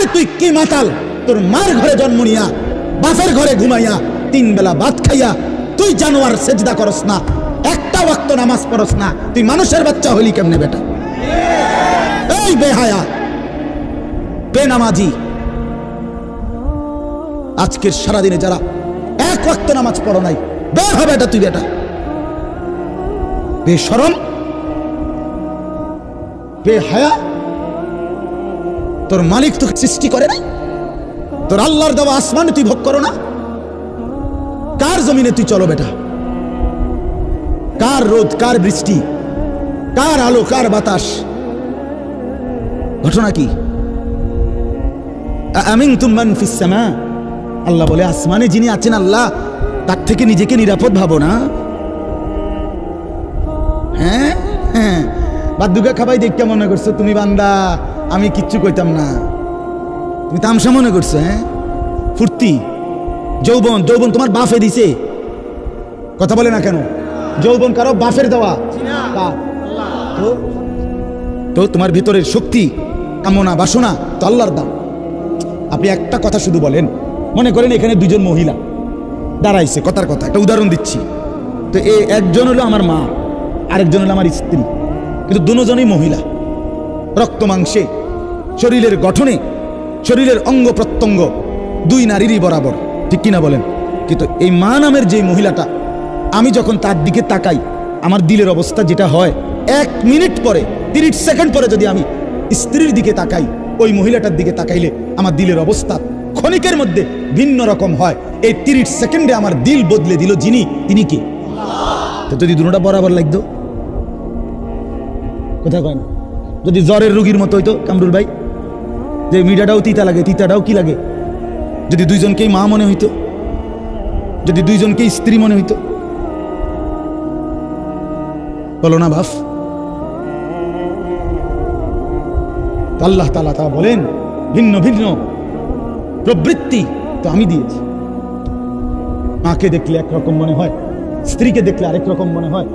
আর তুই কি মাতাল? তোর মার ঘরে জন্ম নিয়া, বাপের ঘরে ঘুমাইয়া, তিন বেলা ভাত খাইয়া তুই জানোয়ার সেজদা করস না, একটা ওয়াক্ত নামাজ পড়স না, তুই মানুষের বাচ্চা হলি কেমনে বেটা? এই বেহায়া, বেনামাজি। আজকের সারাদিনে যারা এক ওয়াক্ত নামাজ পড়ো নাই, বের হবে এটা তুই বেটা। বেসরম বেহায়া তোর মালিক তোকে সৃষ্টি করে না? তোর আল্লাহর দেওয়া আসমানে তুই ভোগ করো না? কার জমিনে তুই চলো বেটা? কার রোদ, কার বৃষ্টি, কার আলো, কার বাতাস? ঘটনা কি? আমিন তুমান ফিসামা আল্লাহ বলে, আসমানে যিনি আছেন আল্লাহ, তার থেকে নিজেকে নিরাপদ ভাবো না। হ্যাঁ? হ্যাঁ। বাদ্যুকা খাবাই দেখতে মনে করছ তুমি বান্দা। আমি কিচ্ছু কইতাম না। তুমি তামসা মনে করছ হ্যাঁ? ফুর্তি, যৌবন যৌবন তোমার বাফে দিছে। কথা বলে না কেন? যৌবন কারও বাফের দেওয়া। তো তোমার ভিতরের শক্তি, কামনা, বাসনা তো আল্লাহর দাম আপনি একটা কথা শুধু বলেন। মনে করেন এখানে দুজন মহিলা দাঁড়াইছে, কথার কথা। একটা উদাহরণ দিচ্ছি। তো এ একজন হলো আমার মা, আরেকজন হলো আমার স্ত্রী। কিন্তু দুজনই মহিলা। রক্ত মাংসে শরীরের গঠনে শরীরের অঙ্গ প্রত্যঙ্গ দুই নারীরই বরাবর। ঠিক কিনা বলেন? কিন্তু এই মা নামের যে মহিলাটা, আমি যখন তার দিকে তাকাই, আমার দিলের অবস্থা যেটা হয়, এক মিনিট পরে, তিরিশ সেকেন্ড পরে যদি আমি স্ত্রীর দিকে তাকাই, ওই মহিলাটার দিকে তাকাইলে আমার দিলের অবস্থা ক্ষণিকের মধ্যে ভিন্ন রকম হয়। এই তিরিশ সেকেন্ডে আমার দিল বদলে দিল যিনি, তিনি কি? তো যদি দুটোটা বরাবর লাগতো? কোথায় কয় না যদি জ্বরের রুগীর মতো হইতো, কামরুল ভাই? যে মিঠাটাও তিতা লাগে, তিতাটাও কি লাগে? যদি দুইজনকেই মা মনে হইতো, যদি দুইজনকেই স্ত্রী মনে হইতো। বলো না বাফ আল্লাহ তালা তা বলেন, ভিন্ন ভিন্ন প্রবৃত্তি তো আমি দিয়েছি। মাকে দেখলে একরকম মনে হয়, স্ত্রীকে দেখলে আরেক রকম মনে হয়।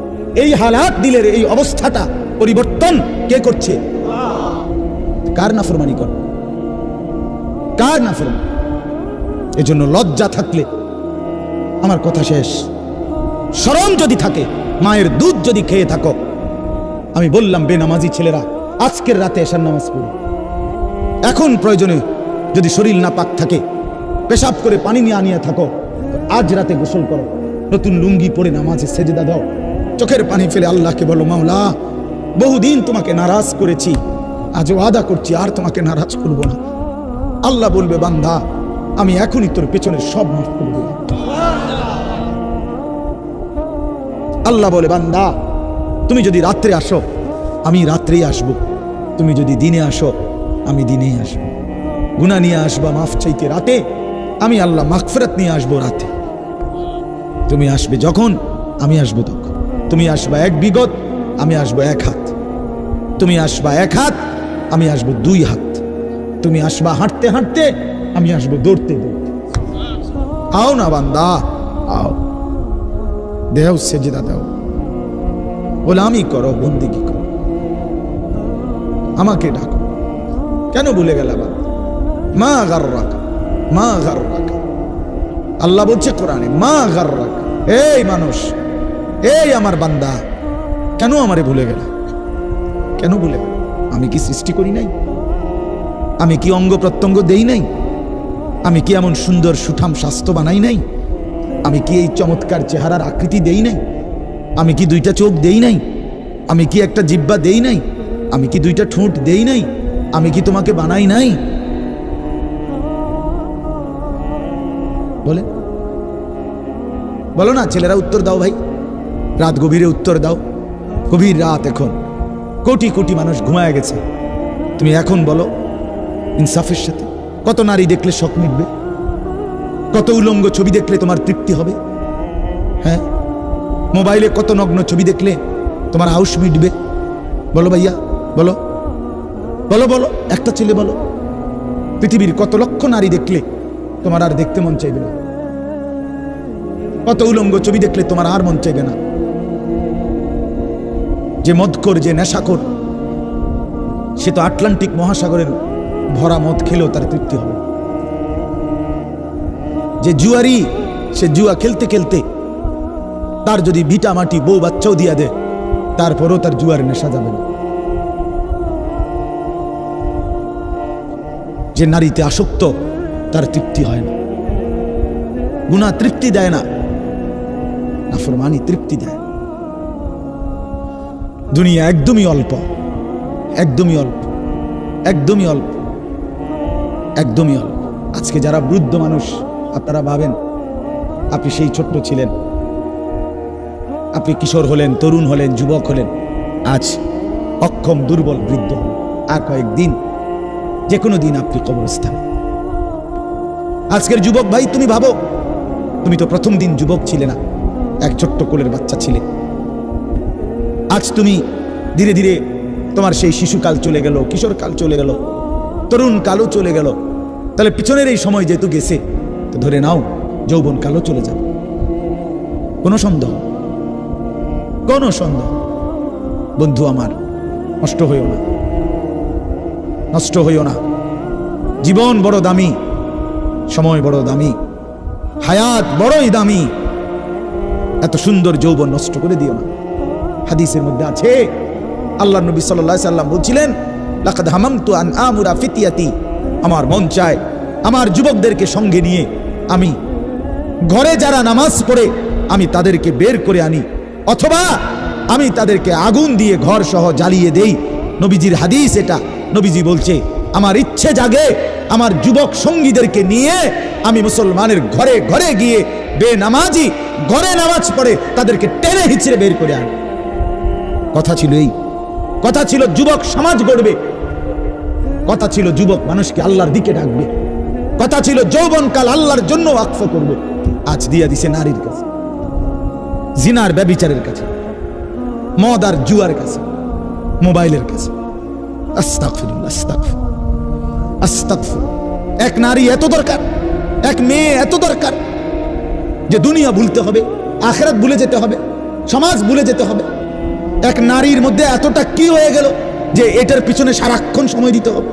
এই হালাত দিলের এই অবস্থাটা পরিবর্তন কে করছে? কার নাফরমানি কর? কার না নাফরমানি এজন্য লজ্জা থাকলে আমার কথা শেষ। স্মরণ যদি থাকে, মায়ের দুধ যদি খেয়ে থাকো, আমি বললাম, বেনামাজি ছেলেরা, আজকের রাতে এসার নামাজ পড়ো। এখন প্রয়োজনে যদি শরীর না পাক থাকে, পেশাব করে পানি নিয়ে আনিয়ে থাকো আজ রাতে গোসল করো। নতুন লুঙ্গি পরে নামাজে সেজদা দাও। চোখের পানি ফেলে আল্লাহকে বলো, মাওলা, বহুদিন তোমাকে নারাজ করেছি আজ ওয়াদা করছি, আর তোমাকে নারাজ করব না। আল্লাহ বলবে, বান্দা, আমি এখনই তোর পেছনে সব মাফ করে দিলাম আল্লাহ বলে, বান্দা, তুমি যদি রাত্রে আসো, আমি রাত্রেই আসব। তুমি যদি দিনে আসো, আমি দিনেই আসব। গুণা নিয়ে আসবা মাফ চাইতে রাতে, আমি আল্লাহ মাগফিরাত নিয়ে আসব রাতে। তুমি আসবে যখন, আমি আসব তখন। তুমি আসবা এক বিগত, আমি আসব এক হাত। তুমি আসবা এক হাত, আমি আসব দুই হাত। তুমি আসবা হাঁটতে হাঁটতে, আমি আসব দৌড়তে দৌড়তে। আও না বান্দা, আও। দেও সেজদা দাও। গোলামি করো, বন্দিগি করো। আমাকে ডাকো। কেন ভুলে গেল মা গার রাখা মা গার রাখা আল্লাহ বলছে কোরআনে, মা গার রাখা এই মানুষ, এই আমার বান্দা। কেন আমারে ভুলে গেল? কেন ভুলে গেল? আমি কি সৃষ্টি করি নাই? আমি কি অঙ্গ প্রত্যঙ্গ দেই নাই? আমি কি এমন সুন্দর সুঠাম স্বাস্থ্য বানাই নাই? আমি কি এই চমৎকার চেহারার আকৃতি দেই নাই? আমি কি দুইটা চোখ দেই নাই? আমি কি একটা জিব্বা দেই নাই? আমি কি দুইটা ঠোঁট দেই নাই? আমি কি তোমাকে বানাই নাই? বলে। বলো না, ছেলেরা উত্তর দাও ভাই। রাত গভীরে উত্তর দাও। গভীর রাত এখন। কোটি কোটি মানুষ ঘুমায় গেছে। তুমি এখন বলো। ইনসাফের সাথে কত নারী দেখলে শখ মিটবে? কত উলঙ্গ ছবি দেখলে তোমার তৃপ্তি হবে? হ্যাঁ? মোবাইলে কত নগ্ন ছবি দেখলে তোমার হাউস মিটবে? বলো ভাইয়া, বলো। বলো বলো, একটা ছেলে বলো। পৃথিবীর কত লক্ষ নারী দেখলে তোমার আর দেখতে মন চাইবে না? কত উলঙ্গ ছবি দেখলে তোমার আর মন চাইবে না? যে মদকর যে নেশাকর সে তো আটলান্টিক মহাসাগরের ভরা মদ খেলেও তার তৃপ্তি হবে। যে জুয়ারি, সে জুয়া খেলতে খেলতে তার যদি ভিটা মাটি বউ বাচ্চাও দিয়া দেয়, তারপরও তার জুয়ার নেশা যাবে না। যে নারীতে আসক্ত, তার তৃপ্তি হয় না। গুণা তৃপ্তি দেয় না, নাফরমানি তৃপ্তি দেয়। দুনিয়া একদমই অল্প একদমই অল্প একদমই অল্প। একদমই অল্প আজকে যারা বৃদ্ধ মানুষ, আপনারা ভাবেন, আপনি সেই ছোট্ট ছিলেন। আপনি কিশোর হলেন, তরুণ হলেন, যুবক হলেন। আজ অক্ষম, দুর্বল বৃদ্ধ আর কয়েকদিন যে কোনো দিন আপনি কবরস্থান। আজকের যুবক ভাই, তুমি ভাবো, তুমি তো প্রথম দিন যুবক ছিলে না, এক ছোট্ট কোলের বাচ্চা ছিলে। আজ তুমি ধীরে ধীরে তোমার সেই শিশুকাল চলে গেল, কিশোরকাল চলে গেল তরুণ কালও চলে গেল। তাহলে পিছনের এই সময় যেহেতু গেছে, তো ধরে নাও, যৌবন কালও চলে যাবে। কোনো সন্দেহ? কোনো সন্দেহ? বন্ধু আমার, নষ্ট হইও না। নষ্ট হইও না। জীবন বড় দামি, সময় বড় দামি, হায়াত বড়ই দামি। এত সুন্দর যৌবন নষ্ট করে দিও না। হাদিসের মধ্যে আছে আল্লাহ নবী সাল্লাম বলছিলেন, লাকাদ হামামতু আন আমুরা ফিতিয়াতি। আমার মন চায়, আমার যুবকদেরকে সঙ্গে নিয়ে আমি ঘরে যারা নামাজ পড়ে, আমি তাদেরকে বের করে আনি। অথবা আমি তাদেরকে আগুন দিয়ে ঘর সহ জ্বালিয়ে দেই। নবীজির হাদিস এটা। নবীজি বলছে, আমার ইচ্ছে জাগে আমার যুবক সঙ্গীদেরকে নিয়ে আমি মুসলমানের ঘরে ঘরে গিয়ে বে বেনামাজি, ঘরে নামাজ পড়ে তাদেরকে টেনে হিচড়ে বের করে আনি। কথা ছিল এই। কথা ছিল যুবক সমাজ গড়বে। কথা ছিল যুবক মানুষকে আল্লাহর দিকে ডাকবে। কথা ছিল যৌবনকাল আল্লাহর জন্য ওয়াকফ করবে। আজ দিয়া দিছে নারীর কাছে। জিনার ব্যবিচারের কাছে। মদ আর জুয়ার কাছে। মোবাইলের কাছে। এক নারী এত দরকার, এক মেয়ে এত দরকার, যে দুনিয়া ভুলতে হবে, আখেরাত ভুলে যেতে হবে, সমাজ ভুলে যেতে হবে। এক নারীর মধ্যে এতটা কি হয়ে গেল? যে এটার পিছনে সারাক্ষণ সময় দিতে হবে।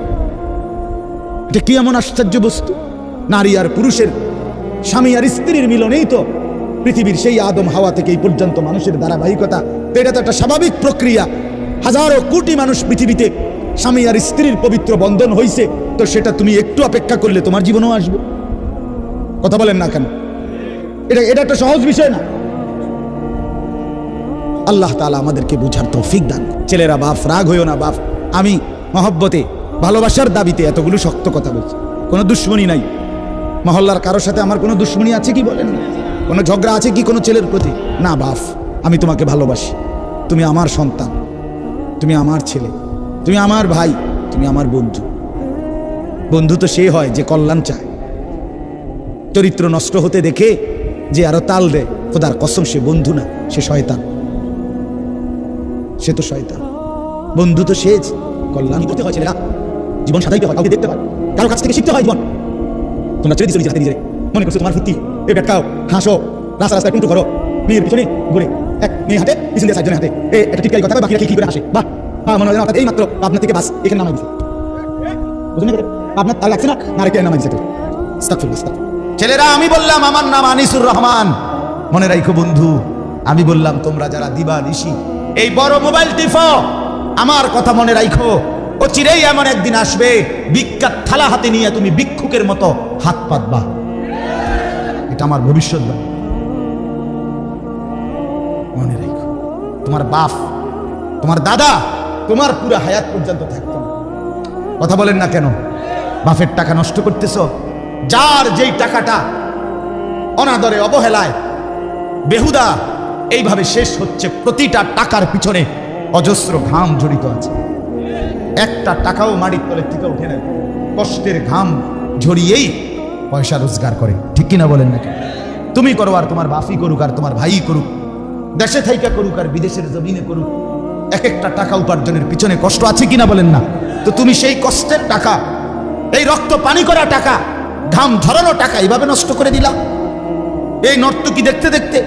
এটা কি এমন আশ্চর্য বস্তু? নারী আর পুরুষের, স্বামী আর স্ত্রীর মিলনেই তো পৃথিবীর সেই আদম হাওয়া থেকে এই পর্যন্ত মানুষের ধারাবাহিকতা। এটা তো একটা স্বাভাবিক প্রক্রিয়া। হাজারো কোটি মানুষ পৃথিবীতে স্বামী আর স্ত্রীর পবিত্র বন্ধন হয়েছে তো সেটা তুমি একটু অপেক্ষা করলে তোমার জীবনও আসবে। কথা বলেন না কেন? এটা এটা একটা সহজ বিষয় না। আল্লাহ তাআলা আমাদেরকে বুঝার তৌফিক দান। ছেলেরা বাপ, রাগ হইও না বাপ। আমি মহব্বতে, ভালোবাসার দাবিতে এতগুলো শক্ত কথা বলছি। কোনো দুশ্মনী নাই। মহল্লার কারোর সাথে আমার কোনো দুশ্মনী আছে কি বলেন কোনো ঝগড়া আছে কি কোনো ছেলের প্রতি? না বাপ, আমি তোমাকে ভালোবাসি। তুমি আমার সন্তান। তুমি আমার ছেলে। তুমি আমার ভাই। তুমি আমার বন্ধু। বন্ধু তো সে হয় যে কল্যাণ চায়। চরিত্র নষ্ট হতে দেখে যে আরও তাল দেয়। খোদার কসম, সে বন্ধু না, সে শয়তান। সে তো শয়তান। বন্ধু তো সেজ, কল্যাণ করতে হয় ছেলেরা। জীবন সাজাইতে হয়, কাউকে দেখতে হয়। কারও কাছ থেকে শিখতে হয় জীবন। তোমরা ছেড়ে দিচ্ছ নিজে মনে করছ তোমার ফুর্তি এ বেটকাও হাসো, রাস্তা রাস্তায় টুনটু করো। মেয়ের পিছনে ঘুরে, এক মেয়ে হাতে, পিছন দিয়ে চারজনের হাতে। এ, একটা টিকারি কথা, বাকিরা কি করে হাসে? বাহ বাহ, মনে হয় হঠাৎ এই মাত্র আপনার থেকে বাস। এখানে নামাই দিছে। বুঝলেন আপনার তার লাগছে না? না, রেখে নামাই দিছে। ছেলেরা, আমি বললাম, আমার নাম আনিসুর রহমান। মনে রাখো বন্ধু, আমি বললাম, তোমরা যারা দিবা নিশি এই বড় মোবাইল টিফো, আমার কথা মনে রাখো ও চিরেই এমন একদিন আসবে, বিখ্যাত থালা হাতে নিয়ে তুমি ভিক্ষুকের মতো হাত পাতবা। এটা আমার ভবিষ্যৎ মনে তোমার বাপ, তোমার দাদা, তোমার পুরো হায়াত পর্যন্ত থাকতো কথা বলেন না কেন? বাপের টাকা নষ্ট করতেছ, যার যেই টাকাটা অনাদরে অবহেলায়, বেহুদা এইভাবে শেষ হচ্ছে প্রতিটা টাকার পিছনে অজস্র ঘাম জড়িত আছে। একটা টাকাও মাটির তলের থেকে উঠে নেয় কষ্টের ঘাম ঝরিয়েই পয়সা রোজগার করে। ঠিক কিনা বলেন নাকি? তুমি করো আর তোমার বাফি করুক আর তোমার ভাই করুক। দেশে থাইকা করুক আর বিদেশের জমিনে করুক। এক একটা টাকা উপার্জনের পিছনে কষ্ট আছে কিনা বলেন না? তো তুমি সেই কষ্টের টাকা, এই রক্ত পানি করা টাকা, ঘাম ঝরানো টাকা এইভাবে নষ্ট করে দিলা। এই নর্তকী দেখতে দেখতে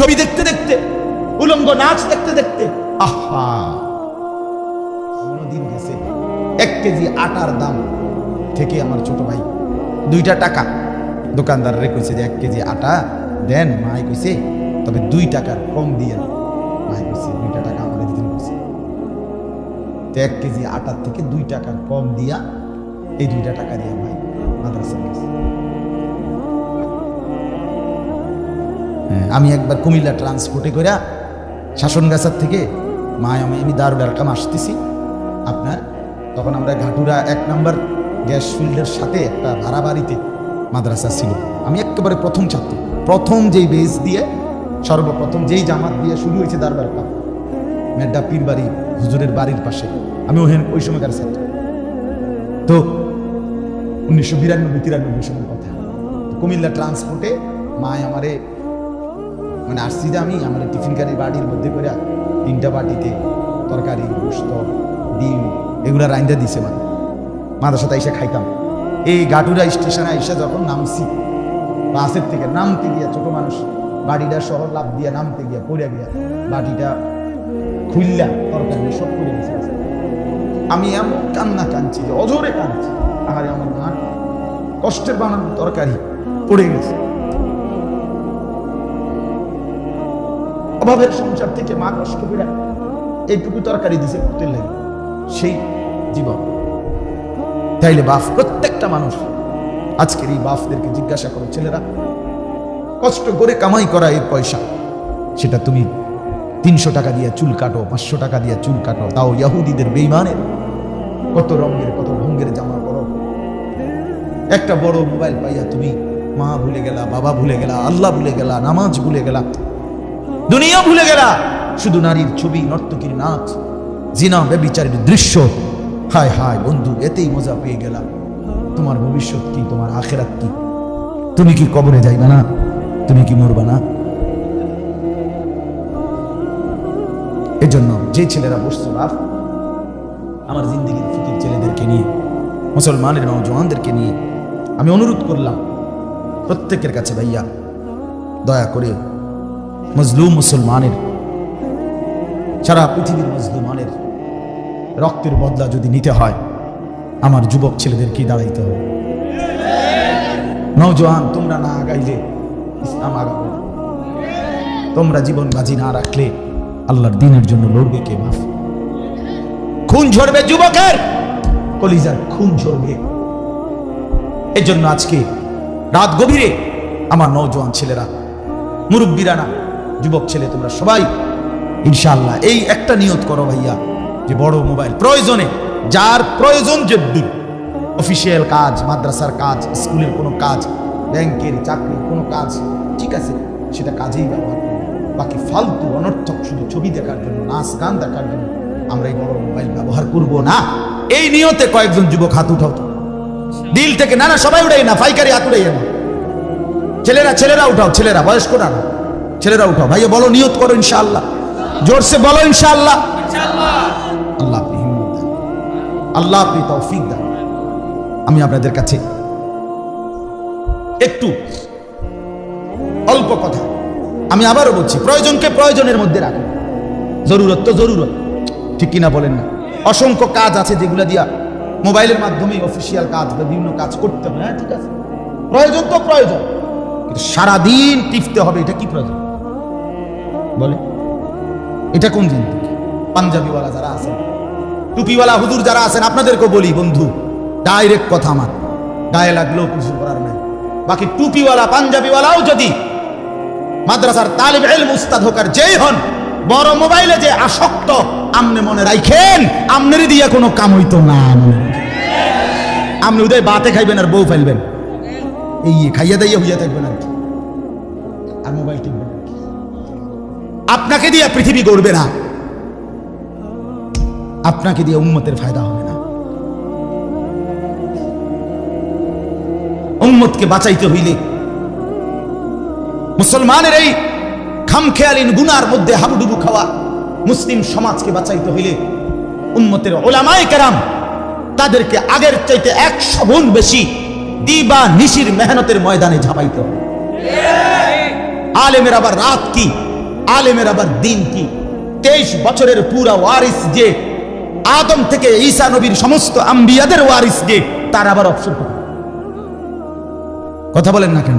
ছবি দেখতে দেখতে, উলঙ্গ নাচ দেখতে দেখতে, আহা! গেছে। এক কেজি আটার দাম থেকে আমার ছোট ভাই দুইটা টাকা। দোকানদাররে কইছে যে, এক কেজি আটা দেন। মাই কইছে, তবে দুই টাকার কম দিয়ে মাই কইছে, দুইটা টাকা আমার দিতে কইছে এক কেজি আটার থেকে দুই টাকার কম দিয়া এই দুইটা টাকা দিয়ে ভাই মাদ্রাসা আমি একবার কুমিল্লা ট্রান্সপোর্টে করে শাসনগাছার থেকে মা আমি আমি দারুল আসতেছি। আপনার, তখন আমরা ঘাটুরা এক নম্বর গ্যাস ফিল্ডের সাথে একটা ভাড়া বাড়িতে মাদ্রাসা ছিল। আমি একেবারে প্রথম ছাত্র, প্রথম যেই বেস দিয়ে, সর্বপ্রথম যেই জামাত দিয়ে শুরু হয়েছে দারুল আরকাম মেড্ডা পীর বাড়ি, হুজুরের বাড়ির পাশে। আমি ওখানে ওই সময়কার ছাত্র। তো উনিশশো বিরানব্বই, তিরানব্বই সময় কথা। কুমিল্লা ট্রান্সপোর্টে মায় আমারে মানে আসছি যে আমি, আমার টিফিন কারি বাটির মধ্যে করে তিনটা বাটিতে তরকারি গোস্ত ডিম এগুলা রাইন্দা দিছে মানে মাদের সাথে এসে খাইতাম। এই গাটুরা স্টেশনে এসে যখন নামছি, বাসের থেকে নামতে গিয়া ছোট মানুষ বাড়িটা শহর লাভ দিয়ে নামতে গিয়া পড়ে গিয়া বাটিটা খুললা তরকারি সব করে গেছে। আমি এমন কান্না কাঁদছি যে অজরে কাঁদছি আমার মা, কষ্টের বানানো তরকারি পড়ে গেছে। অভাবের সংসার থেকে মা কষ্ট করে এইটুকু তরকারি দিছে করতে লাগে। সেই জীবন। তাইলে বাপ প্রত্যেকটা মানুষ আজকের এই বাপদেরকে জিজ্ঞাসা করো, ছেলেরা, কষ্ট করে কামাই করা এই পয়সা? সেটা তুমি তিনশো টাকা দিয়ে চুল কাটো, পাঁচশো টাকা দিয়ে চুল কাটো। তাও ইয়াহুদিদের বেইমানের কত রঙের, কত ভঙ্গের জামা পরো। একটা বড় মোবাইল পাইয়া তুমি মা ভুলে গেলা, বাবা ভুলে গেলা, আল্লাহ ভুলে গেলা, নামাজ ভুলে গেলা। দুনিয়া ভুলে গেলা। শুধু নারীর ছবি, নর্তকীর নাচ, জিনা বেবিচারের দৃশ্য। হায় হায়, বন্ধু, এতেই মজা পেয়ে গেলা। তোমার ভবিষ্যৎ কি, তোমার আখেরাত কি? তুমি কি কবরে যাইবা না? তুমি কি মরবা না? এজন্য যে ছেলেরা বসছো বাপ, আমার জিন্দগির ফিকির ছেলেদেরকে নিয়ে, মুসলমানের নওজওয়ানদেরকে নিয়ে, আমি অনুরোধ করলাম, প্রত্যেকের কাছে ভাইয়া, দয়া করে মজলুম মুসলমানের, সারা পৃথিবীর মজলুমানের রক্তের বদলা যদি নিতে হয়, আমার যুবক ছেলেদেরকেই দাঁড়াইতে হবে? নওজোয়ান, তোমরা না আগাইলে ইসলাম আগাবে তোমরা জীবন বাজি না রাখলে আল্লাহর দিনের জন্য লড়বে কে মাফ? খুন ঝরবে যুবকের, কলিজার খুন ঝরবে। এই জন্য আজকে রাত গভীরে আমার নওজোয়ান ছেলেরা মুরব্বীরা না যুবক ছেলে, তোমরা সবাই ইনশাল্লাহ এই একটা নিয়ত করো ভাইয়া, যে বড় মোবাইল প্রয়োজনে, যার প্রয়োজন যেদ্দুর, অফিসিয়াল কাজ, মাদ্রাসার কাজ, স্কুলের কোনো কাজ, ব্যাংকের চাকরির কোনো কাজ, ঠিক আছে, সেটা কাজেই ব্যবহার করব বাকি ফালতু, অনর্থক, শুধু ছবি দেখার জন্য নাচ গান দেখার জন্য আমরা এই বড় মোবাইল ব্যবহার করব না এই নিয়তে কয়েকজন যুবক হাত উঠাও। দিল থেকে না না সবাই উঠাই না ফাইকারি হাত উঠাই না ছেলেরা ছেলেরা উঠাও, ছেলেরা বয়স্ক না না। ছেলেরা উঠাও। ভাইয়া বলো, নিয়ত করো ইনশাআল্লাহ। জোরসে বলো ইনশাআল্লাহ। আল্লাহ আপনি হিম্মত দেন আল্লাহ আপনি তৌফিক দেন আমি আপনাদের কাছে একটু অল্প কথা। আমি আবারও বলছি, প্রয়োজনকে প্রয়োজনের মধ্যে রাখুন। জরুরত তো জরুরত। ঠিক কিনা বলেন না? অসংখ্য কাজ আছে যেগুলো দিয়া মোবাইলের মাধ্যমে অফিসিয়াল কাজ বা বিভিন্ন কাজ করতে হবে। হ্যাঁ ঠিক আছে। প্রয়োজন তো প্রয়োজন। কিন্তু সারাদিন টিপতে হবে, এটা কি প্রয়োজন? বলে, এটা কোন দিন পাঞ্জাবিওয়ালা যারা আছেন, টুপিওয়ালা হুজুর যারা আছেন, আপনাদেরকেও বলি, বন্ধু ডাইরেক্ট কথা আমার। গায়ে লাগলেও কিছু করার নাই। বাকি টুপিওয়ালা, পাঞ্জাবিওয়ালাও যদি মাদ্রাসার তালিব এলম উস্তাদ হোক আর যেই হন, বড় মোবাইলে যে আসক্ত, আমনে মনে রাখেন আমনের দিয়ে কোনো কাম হইতো না আপনি উদয় বাতে খাইবেন আর বউ ফেলবেন। এই খাইয়া দাইয়া হইয়া থাকবেন আর কি। আর মোবাইল টিপবেন। আপনাকে দিয়ে পৃথিবী গড়বে না। আপনাকে দিয়ে উম্মতের ফায়দা হবে না। উম্মতকে বাঁচাইতে হইলে মুসলমানের এই খামখেয়ালিন গুনার মধ্যে হাবুডুবু খাওয়া মুসলিম সমাজকে বাঁচাইতে হইলে উম্মতের ওলামায় কেরাম তাদেরকে আগের চাইতে একশো গুণ বেশি দিবা নিশির মেহনতের ময়দানে ঝাঁপাইতে হবে। আলেমের আবার রাত কি? আলেমের আবার দিন কি? তেইশ বছরের পুরা ওয়ারিস যে, আদম থেকে ঈসা নবীর সমস্ত আম্বিয়াদের ওয়ারিস যে, তার আবার অপশন কথা বলেন না কেন?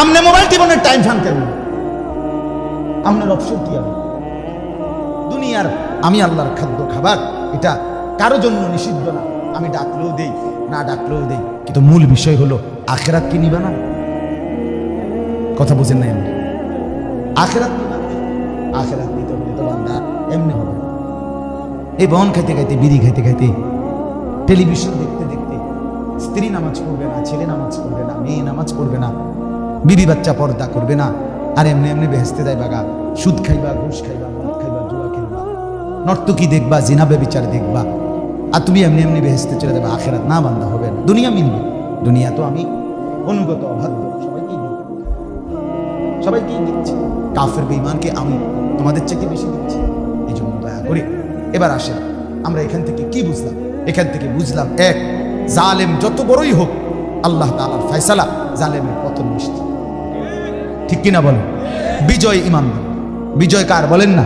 আমনে মোবাইল টিপনের টাইম ফান কেন আপনার অপশন কি হবে? দুনিয়ার আমি আল্লাহর খাদ্য খাবার, এটা কারও জন্য নিষিদ্ধ না। আমি ডাকলেও দেই, না ডাকলেও দেই। কিন্তু মূল বিষয় হলো, আখেরাত কি নিবা না? কথা বুঝেন না এমনি আখেরাত? আখেরাত তো বান্দা এমনি হবে। এই বন খাইতে খাইতে, বিড়ি খাইতে খাইতে টেলিভিশন দেখতে দেখতে, স্ত্রী নামাজ না, ছেলে নামাজ না, মেয়ে নামাজ না, বিবি বাচ্চা পর্দা করবে না, আর এমনি এমনি বেহেস্তে সুদ খাইবা, ঘুষ খাইবা মদ খাইবা, জুয়া খেলবা, নর্তকী দেখবা জিনাবে বিচার দেখবা, আর তুমি এমনি এমনি বেহেস্তে চলে যাবে, আখেরাত না বান্ধা হবে না। দুনিয়া মিলবে, দুনিয়া তো আমি অনুগত অবাধ্য সবাইকেই সবাইকেই দিচ্ছি। কাফের বেঈমানকে আমি তোমাদের চেয়ে বেশি দিচ্ছি? এই জন্য দয়া করে। এবার আসেন, আমরা এখান থেকে কি বুঝলাম? এখান থেকে বুঝলাম, এক, জালেম যত বড়ই হোক, আল্লাহ তাআলার ফয়সালা জালেমের পতন মিষ্টি ঠিক কিনা বলেন বিজয় ইমাম। বিজয় কার বলেন না?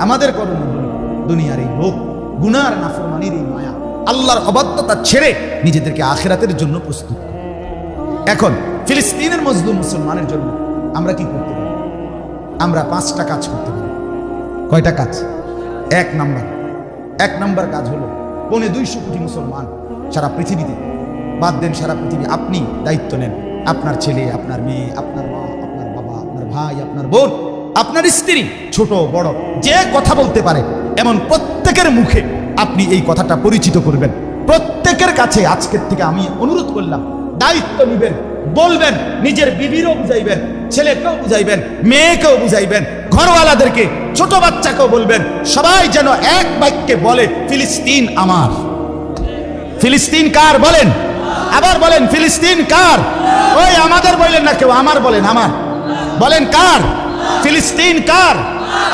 আমাদের করণীয় দুনিয়ার এই লোক, গুনার নাফরমানির এই মায়া। আল্লাহর অবাধ্যতা ছেড়ে নিজেদেরকে আখেরাতের জন্য প্রস্তুত। এখন, ফিলিস্তিনের মজলুম মুসলমানের জন্য আমরা কি করতে আমরা পাঁচটা কাজ করতে পারি। কয়টা কাজ? এক নাম্বার। এক নাম্বার কাজ হলো পৌনে দুইশো কোটি মুসলমান সারা পৃথিবীতে, বাদ দেন সারা পৃথিবী, আপনি দায়িত্ব নেন। আপনার ছেলে, আপনার মেয়ে, আপনার মা, আপনার বাবা, আপনার ভাই, আপনার বোন, আপনার স্ত্রী, ছোট, বড়, যে কথা বলতে পারে, এমন প্রত্যেকের মুখে আপনি এই কথাটা পরিচিত করবেন। প্রত্যেকের কাছে আজকের থেকে আমি অনুরোধ করলাম, দায়িত্ব নিবেন, বলবেন, নিজের বিবিরও বুঝাইবেন ছেলেকেও বুঝাইবেন, মেয়েকেও বুঝাইবেন, ঘরওয়ালাদেরকে, ছোট বাচ্চাকেও বলবেন, সবাই যেন এক বাক্যে বলে, ফিলিস্তিন আমার। ফিলিস্তিন কার বলেন? আবার বলেন, ফিলিস্তিন কার? ওই আমাদের বললেন না কেউ, আমার বলেন আমার। বলেন, কার? ফিলিস্তিন কার?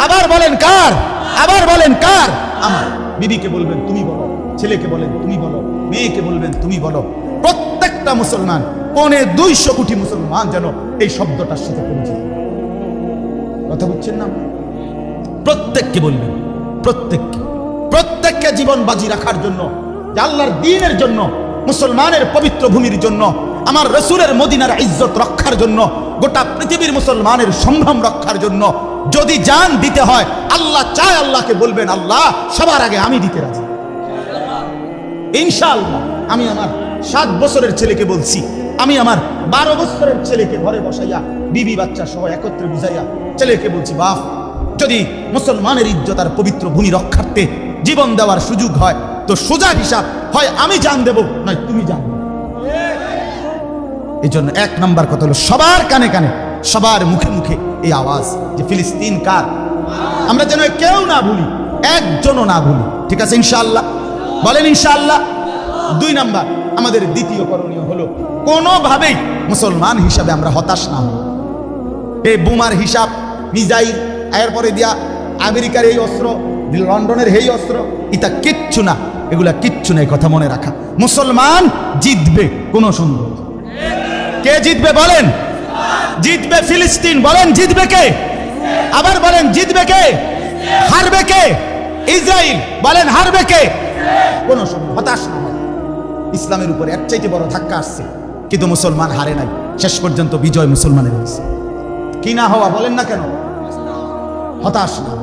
আবার বলেন, কার? আবার বলেন, কার? আমার। বিবিকে বলবেন, তুমি বলো। ছেলেকে বলেন, তুমি বলো। মেয়েকে বলবেন, তুমি বলো। প্রত্যেকটা মুসলমান পৌনে দুইশো কোটি মুসলমান যেন এই শব্দটার সাথে পরিচিত। কথা বুঝছেন না? প্রত্যেককে বলবেন, প্রত্যেককে। প্রত্যেককে জীবন বাজি রাখার জন্য আল্লাহর দিনের জন্য, মুসলমানের পবিত্র ভূমির জন্য, আমার রসুলের মদিনার ইজ্জত রক্ষার জন্য, গোটা পৃথিবীর মুসলমানের সম্ভ্রম রক্ষার জন্য, যদি জান দিতে হয়, আল্লাহ চায় আল্লাহকে বলবেন, আল্লাহ, সবার আগে আমি দিতে রাজি। ইনশাআল্লাহ, আমি আমার সাত বছরের ছেলেকে বলছি আমি আমার বারো বছরের ছেলেকে ঘরে বসাইয়া, বিবি বাচ্চা সহ একত্রে বুঝাইয়া ছেলেকে বলছি, বাপ, যদি মুসলমানের ইজ্জত আর পবিত্র ভূমি রক্ষার্থে জীবন দেওয়ার সুযোগ হয়, তো সোজা হিসাব হয় আমি জান দেব, নয় তুমি জান। এই জন্য এক নাম্বার কথা হলো, সবার কানে কানে, সবার মুখে মুখে এই আওয়াজ যে ফিলিস্তিন কার? আমরা যেন কেউ না ভুলি, একজনও না ভুলি। ঠিক আছে ইনশাআল্লাহ? বলেন ইনশাআল্লাহ? দুই নাম্বার, আমাদের দ্বিতীয় করণীয় হলো কোনোভাবেই মুসলমান হিসাবে আমরা হতাশ না। এই বোমার হিসাব মিজাইল এরপরে দিয়া আমেরিকার এই অস্ত্র, লন্ডনের এই অস্ত্র ইতা কিচ্ছু না। এগুলা কিচ্ছু নেই কথা মনে রাখা। মুসলমান জিতবে, কোনো সন্দেহ নেই। কে জিতবে বলেন? জিতবে ফিলিস্তিন। বলেন, জিতবে কে? আবার বলেন, জিতবে কে? হারবে কে? ইসরায়েল বলেন, হারবে কে? কোন হতাশ না। ইসলামের উপরে এক চাইতে বড় ধাক্কা আসছে। কিন্তু মুসলমান হারে নাই। শেষ পর্যন্ত বিজয় মুসলমানের হয়েছে। কি না হওয়া বলেন না কেন? হতাশ না।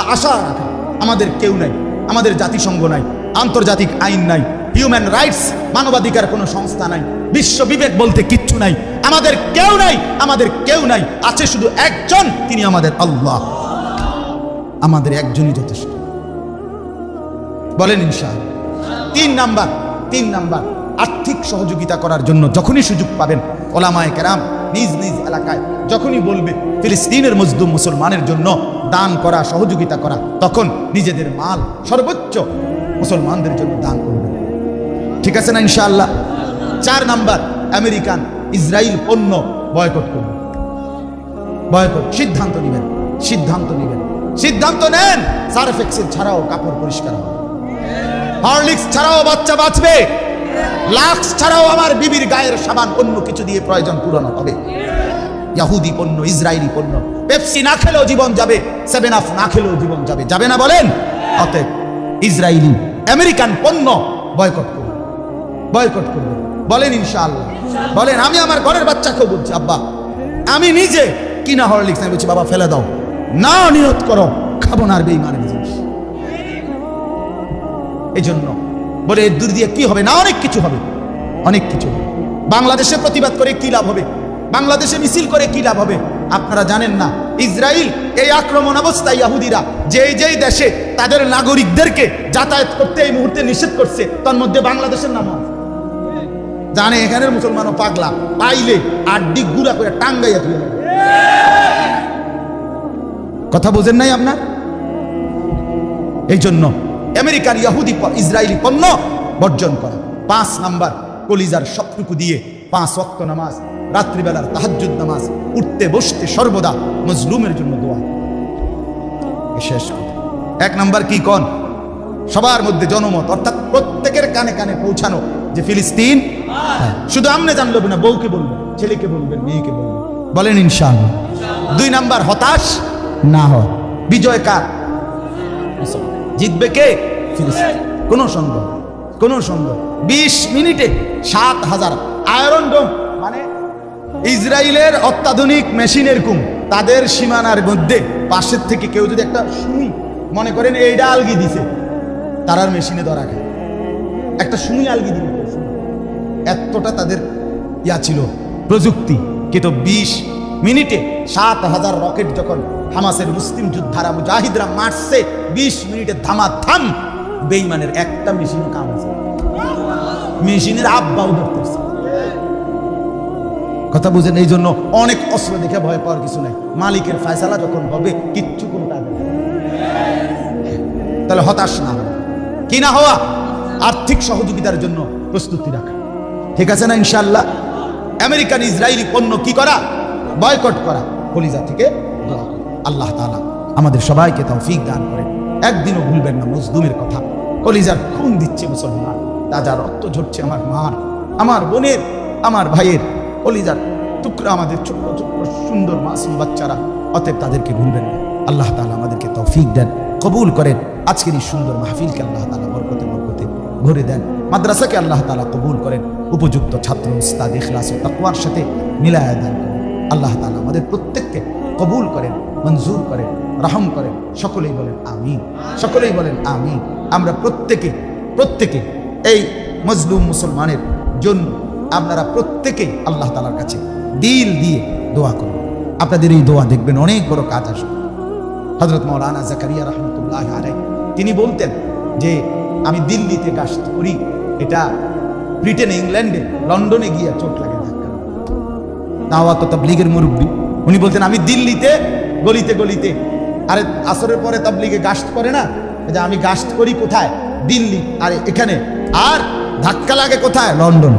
আ- আশা রাখা। আমাদের কেউ নাই, আমাদের জাতিসংঘ নাই, আন্তর্জাতিক আইন নাই হিউম্যান রাইটস মানবাধিকার কোনো সংস্থা নাই, বিশ্ব বিবেক বলতে কিচ্ছু নাই। আমাদের কেউ নাই, আমাদের কেউ নাই, আছে শুধু একজন, তিনি আমাদের আল্লাহ। আমাদের একজনই যথেষ্ট। বলেন ইনশাআল্লাহ। তিন নাম্বার তিন নাম্বার। আর্থিক সহযোগিতা করার জন্য যখনই সুযোগ পাবেন ওলামায় কেরাম নিজ নিজ এলাকায় যখনই বলবে, ফিলিস্তিনের মজদুম মুসলমানের জন্য দান করা, সহযোগিতা করা, তখন নিজেদের মাল সর্বোচ্চ মুসলমানদের জন্য দান করবে। ঠিক আছে না ইনশাআল্লাহ? চার নাম্বার, আমেরিকান ইসরায়েল পণ্য বয়কট করবে। বয়কট, সিদ্ধান্ত নেবেন সিদ্ধান্ত নেবেন। সিদ্ধান্ত নেন, সার্ফ এক্সেল ছাড়াও কাপড় পরিষ্কার হবে। হরলিক্স ছাড়াও বাচ্চা বাঁচবে। লাক্স ছাড়াও আমার বিবির গায়ের সাবান অন্য কিছু দিয়ে প্রয়োজন পূরণ হবে। ইয়াহুদি পণ্য, ইসরায়েলি পণ্য। পেপসি না খেলেও জীবন যাবে, সেভেন আপ না খেলেও জীবন যাবে। যাবে না বলেন? অতএব ইসরায়েলি, আমেরিকান পণ্য বয়কট করুন। বয়কট করবেন বলেন ইনশাআল্লাহ। বলেন, আমি আমার ঘরের বাচ্চাকেও বলছি, আব্বা, আমি নিজে কিনা লিখছি আমি বলছি, বাবা, ফেলে দাও। না নিয়ত করো, খাব না আর বেইমানের জিনিস। এই জন্য বলে এর দূর দিয়ে কি হবে না, অনেক কিছু হবে। অনেক কিছু হবে। বাংলাদেশে প্রতিবাদ করে কি লাভ হবে? বাংলাদেশে মিছিল করে কি লাভ হবে? আপনারা জানেন না। ইসরায়েল এই আক্রমণ অবস্থায় ইয়াহুদিরা যেই যেই দেশে তাদের নাগরিকদেরকে যাতায়াত করতে এই মুহূর্তে নিষেধ করছে, তার মধ্যে বাংলাদেশের নাম। জানে, এখানের মুসলমানও পাগলা। পাইলে আড্ডি গুড়া করে টাঙ্গাইয়া তুলে কথা বোঝেন নাই আপনার? এই জন্য আমেরিকার ইয়াহুদি ইসরায়েলি পণ্য বর্জন করা। পাঁচ নাম্বার কলিজার সবটুকু দিয়ে পাঁচ ওয়াক্ত নামাজ রাত্রিবেলার তাহাজ্জুদ নামাজ উঠতে বসতে সর্বদা মজলুমের জন্য দোয়া। শেষ এক নাম্বার কি কন? সবার মধ্যে জনমত অর্থাৎ প্রত্যেকের কানে কানে পৌঁছানো যে ফিলিস্তিন হ্যাঁ, শুধু আমনে জানলো না বউকে বলবেন ছেলেকে বলবেন মেয়েকে বলবেন বলেন ইনশাআল্লাহ। দুই নাম্বার হতাশ না হয় বিজয় কার? জিতবে কে? ফিলিস্তিন। কোনো সন্দেহ কোনো সন্দেহ। বিশ মিনিটে সাত হাজার আয়রন ডোম মানে ইসরায়েলের অত্যাধুনিক মেশিনের কুম, তাদের সীমানার মধ্যে, পাশের থেকে কেউ যদি একটা সুই মনে করেন এইটা আলগি দিছে, তারার মেশিনে ধরা খায়। একটা সুই আলগি দিল। এতটা তাদের ইয়া ছিল, প্রযুক্তি। কিন্তু বিশ মিনিটে সাত হাজার রকেট যখন হামাসের মুসলিম যোদ্ধারা মুজাহিদরা মারছে, বিশ মিনিটে থামা থাম বেইমানের একটা মেশিনও কাম আছে। মেশিনের আব্বাও ধরতেছে। কথা বুঝেন এই জন্য অনেক অস্ত্র দেখে ভয় পাওয়ার কিছু নাই। মালিকের ফয়সালা যখন হবে, কিচ্ছু কোনো কাজ তাহলে হতাশ না হওয়া। কি না হওয়া? আর্থিক সহযোগিতার জন্য প্রস্তুতি রাখা। ঠিক আছে না ইনশাল্লাহ আমেরিকান ইসরায়েলি পণ্য কি করা? বয়কট করা কলিজা থেকে আল্লাহ তাআলা আমাদের সবাইকে তৌফিক দান করেন। একদিনও ভুলবেন না মজদুমের কথা। কলিজার খুন দিচ্ছে মুসলমান। তাজা রক্ত ঝরছে আমার মার আমার বোনের, আমার ভাইয়ের। কলিজার টুকরা আমাদের ছোট্ট ছোট্ট, সুন্দর মাসুম বাচ্চারা। অতএব তাদেরকে ভুলবেন না। আল্লাহ তাআলা আমাদেরকে তৌফিক দেন, কবুল করেন। আজকের এই সুন্দর মাহফিলকে আল্লাহ তালা বরকতে বরকতে ভরে দেন। মাদ্রাসাকে আল্লাহ তাআলা কবুল করেন। উপযুক্ত ছাত্র, উস্তাদ, ইখলাস ও তাকওয়ার সাথে মিলায়া দেন আল্লাহ তালা আমাদের প্রত্যেককে কবুল করেন, মঞ্জুর করেন, রহম করেন। সকলেই বলেন আমি সকলেই বলেন আমি আমরা প্রত্যেকে প্রত্যেকে এই মজলুম মুসলমানের জন্য আপনারা প্রত্যেকেই আল্লাহ তালার কাছে দিল দিয়ে দোয়া করুন। আপনাদের এই দোয়া দেখবেন অনেক বড় কাজ আসবে। হজরত মৌলানা জাকারিয়া রহমতুল্লাহ আলাই তিনি বলতেন যে, আমি দিল্লিতে কাজ করি, এটা ব্রিটেনে, ইংল্যান্ডে, লন্ডনে গিয়ে চোট লাগে দাওয়াত তাবলিগের মুরব্বী। উনি বলতেন আমি দিল্লিতে, গলিতে গলিতে। আরে, আসরের পরে তাবলিগে গাস্ত করে না? যে আমি গাস্ত করি কোথায়? দিল্লি। আর, এখানে। আর ধাক্কা লাগে কোথায়? লন্ডন।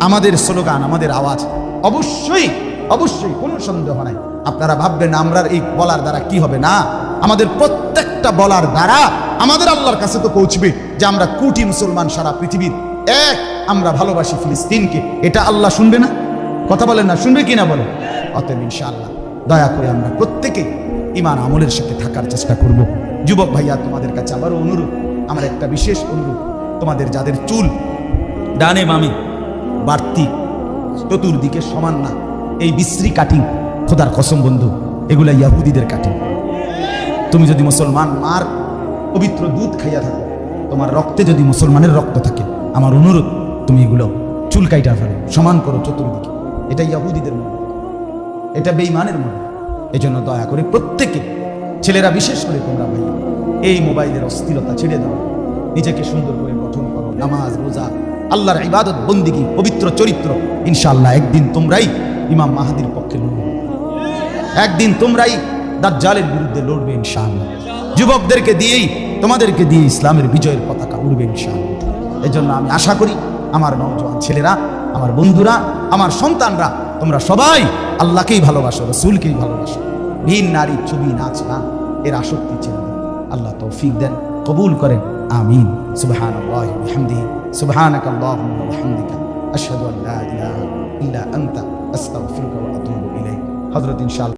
আমাদের স্লোগান, আমাদের আওয়াজ। অবশ্যই অবশ্যই, কোনো সন্দেহ নাই। আপনারা ভাববেন আমরা এই বলার দ্বারা কি হবে? না। আমাদের প্রত্যেকটা বলার দ্বারা আমাদের আল্লাহর কাছে তো পৌঁছবে যে আমরা কোটি মুসলমান সারা পৃথিবীর এক। আমরা ভালোবাসি ফিলিস্তিনকে। এটা আল্লাহ শুনবে না? কথা বলেন না, শুনবে কি না বলে? অতএব ইনশাআল্লাহ, দয়া করে আমরা প্রত্যেকে ইমান আমলের সাথে থাকার চেষ্টা করব। যুবক ভাইয়া, তোমাদের কাছে আবারও অনুরোধ, আমার একটা বিশেষ অনুরোধ, তোমাদের যাদের চুল ডানে মামে বাড়তি, চতুর্দিকে সমান না, এই বিশ্রী কাটিং, খোদার কসম বন্ধু, এগুলা ইয়াহুদিদের কাটিং। তুমি যদি মুসলমান, মার পবিত্র দুধ খাইয়া থাকো, তোমার রক্তে যদি মুসলমানের রক্ত থাকে, আমার অনুরোধ, তুমি এগুলো চুল কাইটা ফেলো, সমান করো চতুর্দিকে। এটা ইয়াহুদিদের মনে। এটা বেইমানের মনে। এই জন্য দয়া করে প্রত্যেকে, ছেলেরা বিশেষ করে তোমরা ভাই, এই মোবাইলের অস্থিরতা ছেড়ে দাও। নিজেকে সুন্দর করে গঠন করো। নামাজ, রোজা, আল্লাহর ইবাদত, বন্দিগি, পবিত্র চরিত্র, ইনশাআল্লাহ একদিন তোমরাই ইমাম মাহাদির পক্ষে লড়বে। একদিন তোমরাই দাজ্জালের বিরুদ্ধে লড়বে ইনশাআল্লাহ। যুবকদেরকে দিয়েই, তোমাদেরকে দিয়ে ইসলামের বিজয়ের পতাকা উড়বে ইনশাআল্লাহ। এই জন্য আমি আশা করি, আমার নওজোয়ান ছেলেরা আমার বন্ধুরা, আমার সন্তানরা, তোমরা সবাই আল্লাহকেই ভালোবাসো, রসুলকেই ভালোবাসো। ভিন নারী ছবি নাচ গান, এর আসক্তি ছেড়ে আল্লাহ তৌফিক দেন, কবুল করেন, আমিন। সুবহান আল্লাহ বিহামদিহি সুবহানাক